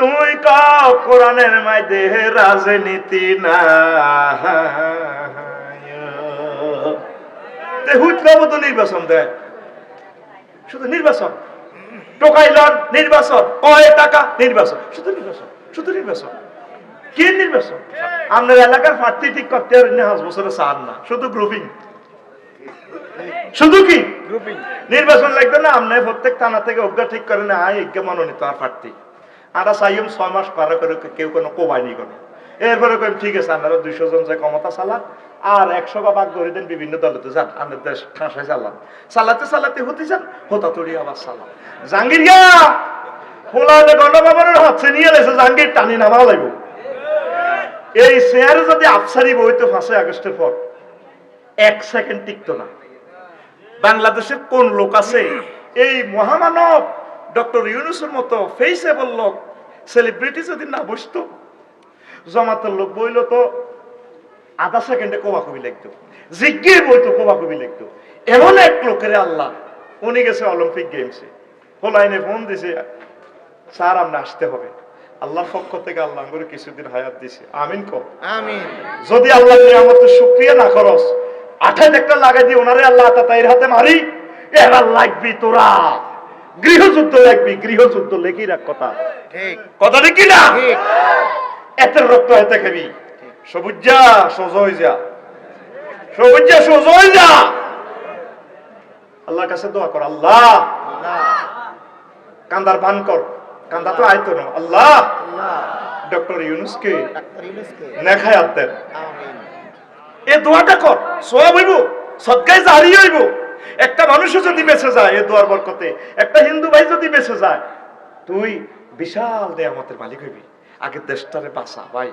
তুই ক কোরআনের মাইদে রাজনীতি না তো নির্বাচন দেয় শুধু নির্বাচন। টোকাইলন নির্বাচন। কয় টাকা? নির্বাচন। শুধু নির্বাচন। শুধু নির্বাচন। কি নির্বাচন? আপনার এলাকার প্রার্থী ঠিক করতে আর পাঁচ বছরে চান না। শুধু গ্রুপিং শুধু কি? গ্রুপিং নির্বাচন লাগবে না আপনি প্রত্যেক থানা থেকে অজ্ঞা ঠিক করে না আয় এজ্ঞা মনোনীত আর প্রার্থী। আমরা চাইম ছয় মাস পারা করে কেউ কোনো কোবাইনি কোনো এরপরে কইম, ঠিক আছে, আপনারা দুইশো জন যে ক্ষমতা চালান আর একশো বা ভাগ করে দেন বিভিন্ন দলে তো যান আমাদের দেশ ঠাঁসায় চালান। চালাতে চালাতে হতে যান হতা তড়ি আবার চালান। জাহাঙ্গীর গিয়া হোলানে গণভবনের হাতছে নিয়ে লেছে, জাহাঙ্গীর টানি নামা লাগবে। এই চেয়ারে যদি আফসারি বইতো ফাঁসে আগস্টের পর, এক সেকেন্ড টিকতো না। বাংলাদেশের কোন লোক আছে, এই মহামানব ডক্টর ইউনুসের মতো ফেসেবল লোক সেলিব্রিটি যদি না বসতো জমাতের লোক বইলো তো আধা সেকেন্ডে কোবা কবি লিখতো। জিজ্ঞেস বইতো কোবা কবি লিখতো। এমন এক লোকের আল্লাহ উনি গেছে অলিম্পিক গেমসে হোলাইনে ফোন দিছে স্যার আমরা আসতে হবে। আল্লাহর পক্ষ থেকে আল্লাহ করে কিছুদিন হায়াত দিছে। আমিন কর আমিন। যদি আল্লাহ নিয়ামতের শুক্রিয়া না করস আঠাইত একটা লাগাই দিয়ে ওনারে আল্লাহ তাতাইর হাতে মারি এবার লাগবি তোরা। গৃহযুদ্ধ লাগবি গৃহযুদ্ধ লেখি রাখ কথা। কথা দেখি না? এতের রক্ত হাতে খাবি। সবুজা সোজ হয়ে যা। সবুজা সোজ হয়ে যা। আল্লাহর কাছে দোয়া কর আল্লাহ। কান্দার ভান কর। কান্দা তো আয়তো না আল্লাহ। ডক্টর ইউনুসকে নেখায় আমিন। এ দোয়াটা কর। সব হইব সদকায় জারি হইব। একটা মানুষও যদি বেঁচে যায় এ দোয়ার বরকতে, একটা হিন্দু ভাই যদি বেঁচে যায়, তুই বিশাল নেয়ামতের মালিক হইবি। আগে দেশটারে বাঁচা ভাই।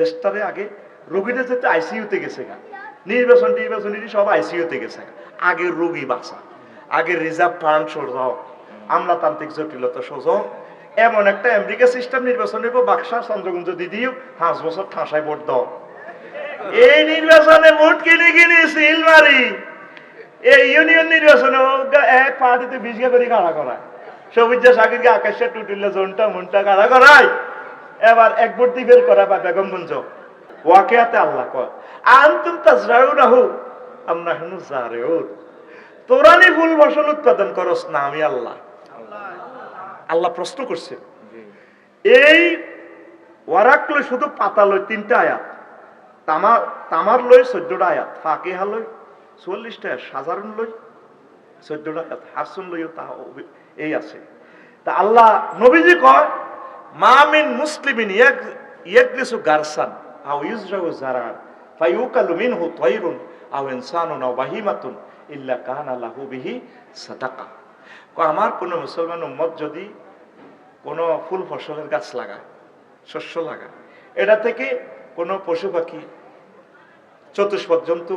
দেশটারে আগে রোগীরা যেতে আইসিইউতে গেছে গা। নির্বাচন টির্বাচন এটি সব আইসিইউতে গেছে। আগে রোগী বাঁচা। আগে রিজার্ভ ফান্ড সোজাও আমলাতান্ত্রিক জটিলতা সোজাও এমন একটা আমেরিকা সিস্টেম নির্বাচন হইব বাক্সা চন্দ্রগুঞ্জ দিদিও পাঁচ বছর ঠাঁসায় ভোট দাও। এই নির্বাচনে ভোট কিনে কিনে সিল মারি এই ইউনিয়ন নির্বাচনে এক পার্টিতে বিশগা করে কাড়া করায়। সবুজ সাকিরকে আকাশে টুটিলে জোনটা মনটা কাড়া করায়। এবার এক দিয়ে ফেল করা বা বেগমগঞ্জ ওয়াকেয়াতে আল্লাহ কয় আনতুম তাজরাউ রাহু আমরা হেনু জারেও তোরানি ফুল ফসল উৎপাদন করস না আমি আল্লাহ। আল্লাহ প্রশ্ন করছে। এই ওয়ারাক লই শুধু পাতা লই তিনটা আয়াত তামার তামার লই চোদ্দটা আয়াত ফাঁকিহা লই চল্লিশটা আয়াত সাধারণ লই, চোদ্দটা লইও এই আছে। তা আল্লাহ নবীজি কয় মামিন মুসলিমিন ইয়াক ইয়াকরিসু গারসান, আও আও ইল্লা বিহি সাদাকা। আমার কোন মুসলমান উম্মত যদি কোনো ফুল ফসলের গাছ লাগায়, শস্য লাগায়, এটা থেকে কোনো পশু পাখি, চতুষ্পদ জন্তু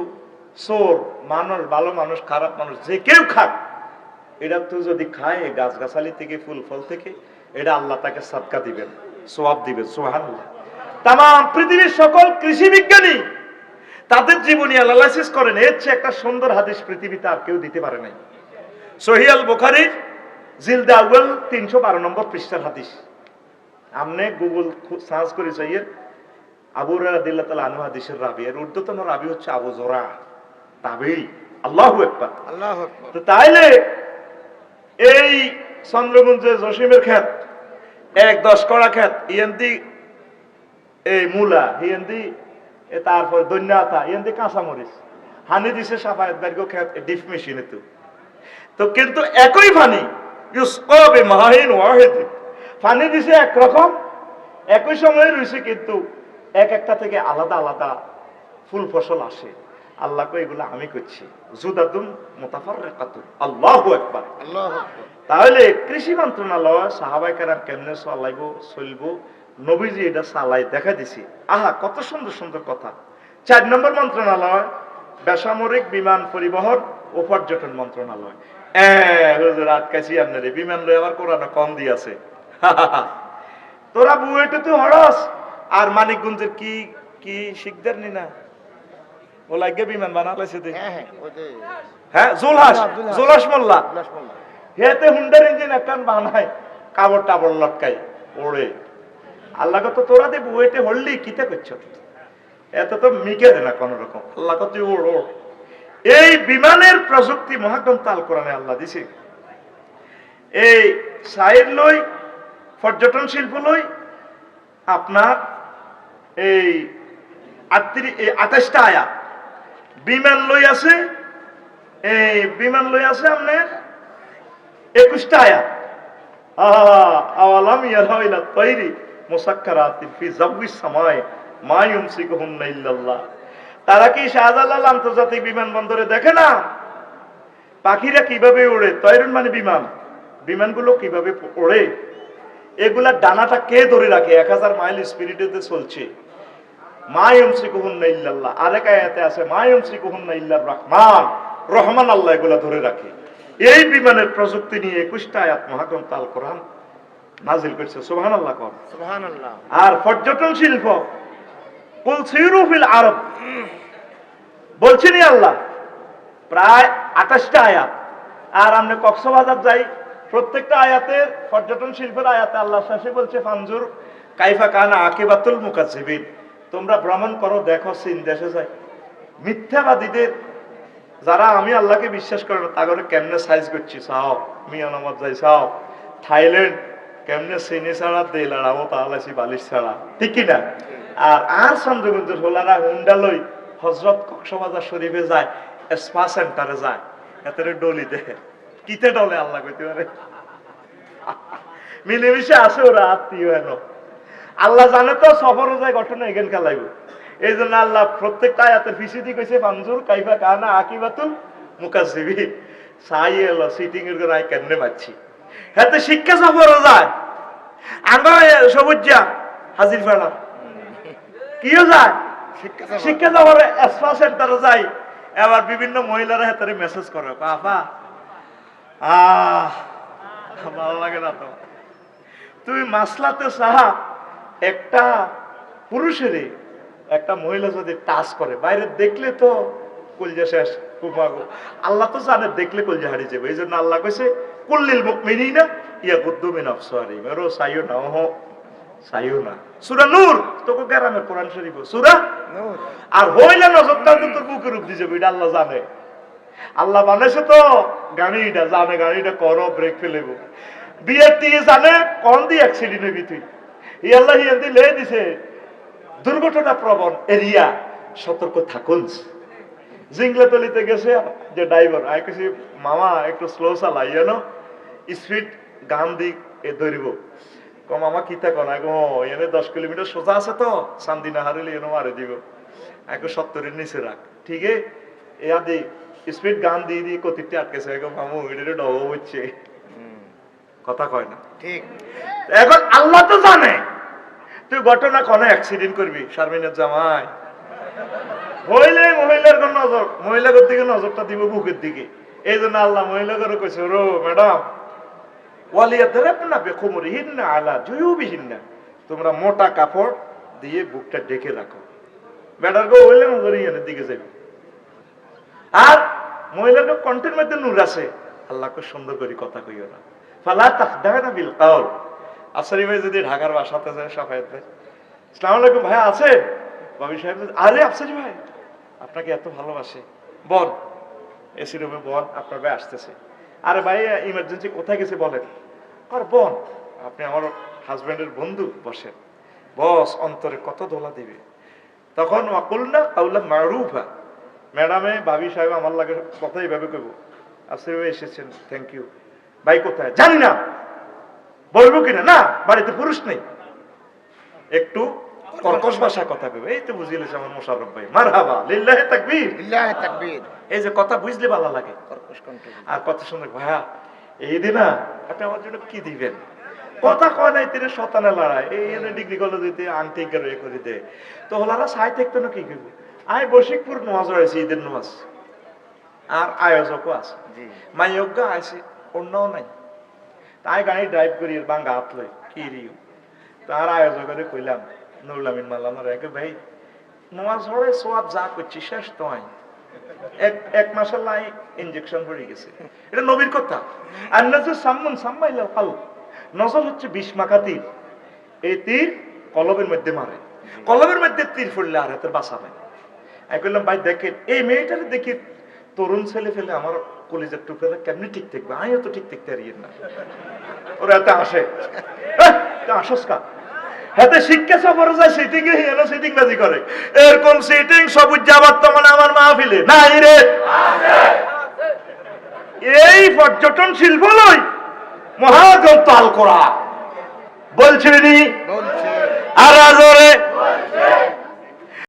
চোর, মানুষ, ভালো মানুষ, খারাপ মানুষ, যে কেউ খাক এটা তো যদি খায়, এই গাছগাছালি থেকে, ফুল ফল থেকে এটা আল্লাহ তাকে সাদকা দিবেন, সোয়াব দিবেন সোহান তাম পৃথিবীর সকল কৃষি বিজ্ঞানী, তাদের জীবনী অ্যানালাইসিস করেন, এর চেয়ে একটা সুন্দর হাদিস পৃথিবীতে আর কেউ দিতে পারে নাই। সহিয়াল বুখারির জিলদা আউয়াল, তিনশো বারো নম্বর পৃষ্ঠার হাদিস। আমনে গুগল সার্চ করে চাইয়ের আবু রাদিল্লাহ তাআলা আনহু হাদিসের রাবি, এর ঊর্ধ্বতন রাবি হচ্ছে আবু জোরা তাবেই আল্লাহু আকবার। তো তাইলে এই চন্দ্রগুঞ্জে জসিমের ক্ষেত এক দশ কড়া ক্ষেত ইয়েন্দি এই মূলা ইয়েন্দি এ তারপর দৈন্যাতা ইয়েন্দি কাঁচামরিচ। হানি দিছে সাফায়াত বার্গ ক্ষেত ডিপ মেশিনে তো। তো কিন্তু একই পানি ইউসকাবে মাহিন ওয়াহিদ। পানি দিছে একরকম একই সময় রয়েছে কিন্তু এক একটা থেকে আলাদা আলাদা ফুল ফসল আসে। আল্লাহকে এগুলো আমি করছি। জুদাতুন আল্লাহু আল্লাহ তাহলে কৃষি মন্ত্রণালয় সাহাবাই কারাম কেমনে চালাইব চলব? নবীজি এটা চালাই দেখা দিছি। আহা কত সুন্দর সুন্দর কথা। চার নম্বর মন্ত্রণালয় বেসামরিক বিমান পরিবহন ও পর্যটন মন্ত্রণালয়। এ, হুজুর আটকাছি আপনারে। বিমান লই আবার কোরআন কম দিয়াছে তোরা বুয়েটে তো হরস। আর মানিকগঞ্জের কি কি শিকদার নি না ও লাগে বিমান বানালাইছে হ্যাঁ হ্যাঁ হ্যাঁ জোলহাস জোলহাস মোল্লা। হেতে হুন্ডার ইঞ্জিন একখান বানায় কাবড় টাবড় লটকাই ওড়ে আল্লাহ তো তোরা দেবো হললি কিতে করছ এত তো মিকে দে না কোন রকম আল্লাহ তুই ওড় ওড় এই বিমানের প্রযুক্তি মহাগ্রন্থ আল কোরআনে আল্লাহ দিছে। এই সাইড লই পর্যটন শিল্প লই আপনার এই আটত্রিশ আঠাশটা আয়াত। বিমান লই আছে। এই বিমান লই আছে আপনার একুশটা আহা, আওয়ালাম ইয়ারাও ইলা তৈরি মুসাক্কারাতিন ফি জাবগিস সামায় মা ইউমসিকুহুন্না ইল্লাল্লাহ। তারা কি শাহজালাল আন্তর্জাতিক বিমানবন্দরে দেখে না? পাখিরা কীভাবে ওড়ে? তৈরুন মানে বিমান। বিমানগুলো কীভাবে ওড়ে? এগুলা ডানাটা কে ধরে রাখে? এক হাজার মাইল স্পিরিটেতে চলছে। মায়ম শ্রীকুহুন্না ইল্লাল্লাহ। আরেক আয়াতে আছে মায়ম শ্রীকুহুন্না ইল্লার রহমান। রহমান আল্লাহ এগুলা ধরে রাখে। এই বিমানের প্রযুক্তি নিয়ে একুশটা আয়াত মহাগ্রন্থ আল কোরআন নাজিল করছে। সুবহান আল্লাহ কর আর পর্যটন শিল্প আরব বলছিনি আল্লাহ প্রায় আঠাশটা আয়াত। আর আমরা কক্সবাজার যাই প্রত্যেকটা আয়াতের পর্যটন শিল্পের আয়াতে আল্লাহ শেষে বলছে ফানজুর কাইফা কানা আকিবাতুল মুকাজ্জিবিন। তোমরা ভ্রমণ করো, দেখো, সিন, দেশে যাই। মিথ্যাবাদীদের, যারা আমি আল্লাহকে বিশ্বাস করে না, তাগরে কেমনে সাইজ করছি? চাও মিয়ানমার যাই, চাও। থাইল্যান্ড, কেমনে চিনি ছাড়া দে লড়াবো তাহলে বালিশ ছাড়া। ঠিক কি না আর আর চন্দ্রগঞ্জের হোলারা হুন্ডা লই হজরত কক্সবাজার শরীফে যায়, স্পা সেন্টারে যায়। এতে ডলি দেখে। কিতে ডলে আল্লাহ কইতে পারে? মিলেমিশে আসে ওরা, আত্মীয় হেন আল্লাহ জানে তো সফরও যায় ঘটনা এগেন খেলাইব। এই জন্য আল্লাহ প্রত্যেকটা আয়াতের ফিসিদি কইছে ফানজুর কাইফা কানা আকিবাতুল মুকাসিবি সাই এলো সিটিং এর করে আই কেমনে পাচ্ছি হাতে শিক্ষা সফরও যায়। আঙ্গ সবুজা হাজির ফেলা। কিও যায়? শিক্ষা সফর। সফরে এসপা সেন্টারে যাই। এবার বিভিন্ন মহিলারা হাতে মেসেজ করে আপা আহ ভালো লাগে না তো। তুই মাসলাতে সাহা একটা পুরুষেরই একটা মহিলা যদি টাচ করে বাইরে দেখলে তো কলজা শেষ কুমাগো আল্লাহ তো জানে দেখলে কলজা হারিয়ে যাবে এই জন্য আল্লাহ কইছে কুল্লিল মুকমিনি না ইয়া গুদ্দুমিন আফসারি মেরো সাইও না ওহ সাইও না। সুরা নূর তোকে গ্রামে কোরআন শরীফ সুরা আর হইলে নজরটা তো তোর বুকের উপর দিয়ে যাবে এটা আল্লাহ জানে। আল্লাহ বানাইছে তো গাড়িটা জানে গাড়িটা করো ব্রেক ফেলেবো বিয়ের দিয়ে জানে কোন দিয়ে অ্যাক্সিডেন্ট হবি তুই। ই আল্লাহ হিয়ান লেয়ে দিছে। দুর্ঘটনা প্রবণ এরিয়া, সতর্ক থাকুন। জিংলা তলিতে গেছে যে ড্রাইভার আই কেছি মামা, একটু স্লো চালাই, জানো? স্পিড গান দিক এ ধরিব। ক, মামা কিতা কন? আগে এনে দশ কিলোমিটার সোজা আছে তো শান্তি না হারিলে এনে মারে দিব। আগে সত্তরের নিচে রাখ। ঠিক? আছে এয়া দি স্পিড গান দিয়ে দিয়ে কতিরটি আটকেছে। মামু এটা ডব হচ্ছে। কথা কয় না। ঠিক। এখন আল্লাহ তো জানে। তুই ঘটনা কোনো অ্যাক্সিডেন্ট করবি শারমিনের জামাই। হইলে মহিলার কোন নজর মহিলার দিকে নজরটা দিব বুকের দিকে। এই জন্য আল্লাহ মহিলাকে কইছে রো ম্যাডাম আলা তোমরা মোটা কাপড় দিয়ে বুকটা ঢেকে রাখো। বেটার গো হইলে নজর ইয়ানের দিকে যাবে আর মহিলার কণ্ঠের মধ্যে নূর আছে। আল্লাহকে সুন্দর করে কথা কইও না। ফালা তাখদানা বিল কাউল। আফসারি ভাই যদি ঢাকার বাসাতে যায় সাফায়াত। ভাই আলাইকুম, ভাই আছেন? বাবি সাহেব আরে আফসারি ভাই, আপনাকে এত ভালোবাসে। বল এসি রুমে বল আপনার ভাই আসতেছে। আরে ভাই ইমার্জেন্সি কোথায় গেছে বলেন? আর বোন, আপনি আমার হাজবেন্ডের বন্ধু, বসেন। বস, অন্তরে কত দোলা দিবে। তখন অকুল না কাউলা মারুফা। ম্যাডামে ভাবি সাহেব আমার লাগে কথা এইভাবে কইব। ভাই এসেছেন থ্যাংক ইউ ভাই কোথায়? জানি না। বলব কিনা? না বাড়িতে পুরুষ নেই। একটু কর্কশ ভাষায় কথা কইবে। এই তো বুঝিলেছে আমার মোশারফ ভাই। মারহাবা লিল্লাহে তাকবীর। বিল্লাহি তাকবীর। এই যে কথা বুঝলে ভালো লাগে। কর্কশ কণ্ঠ। আর কথা শুনে ভাইয়া এই দিন না আপনি আমার জন্য কি দিবেন? কথা কয় নাই তিনি শতানে লড়াই। এই এনে ডিগ্রি কলেজ দিতে আংটি এ করে দে। তো হলারা সাই থাকতো না কি করব? আই বশিকপুর নামাজ রয়েছে ঈদের নামাজ আর আয়োজকও আছে। জি। মাইয়জ্ঞ আছে অন্যও নাই। তাই গাড়ি ড্রাইভ করি বাঙ্গা হাত লই কি রিও তার আয়োজকের কইলাম নুরুল আমিন মাল্লামার একে ভাই নামাজ হরে সোয়াব যা করছি শেষ তো আই এক এক মাসের লাই ইনজেকশন পড়ে গেছে। এটা নবীর কথা। আর নজর সাম্মন সাম্মাইল কাল নজর হচ্ছে বিষ মাখা তীর এই তীর কলবের মধ্যে মারে কলবের মধ্যে তীর ফুললে আর হাতের না। আমি বললাম ভাই দেখেন, এই মেয়েটারে দেখি তরুণ ছেলে ফেলে আমার কলেজের টুকরা কেমনি ঠিক থাকবে? আমিও তো ঠিক থাকতে পারি না। ওরা এত আসে। আসস কা? হাতে শিক্ষা সফরে যায় সিটিং এ এলো সিটিং বাজি করে। এরকম সিটিং সবুজ যাবার তো মানে আমার মাহফিলে। নাই রে। এই পর্যটন শিল্প নয় মহাগ্রন্থ আল করা বলছিলি বলছে। আর জোরে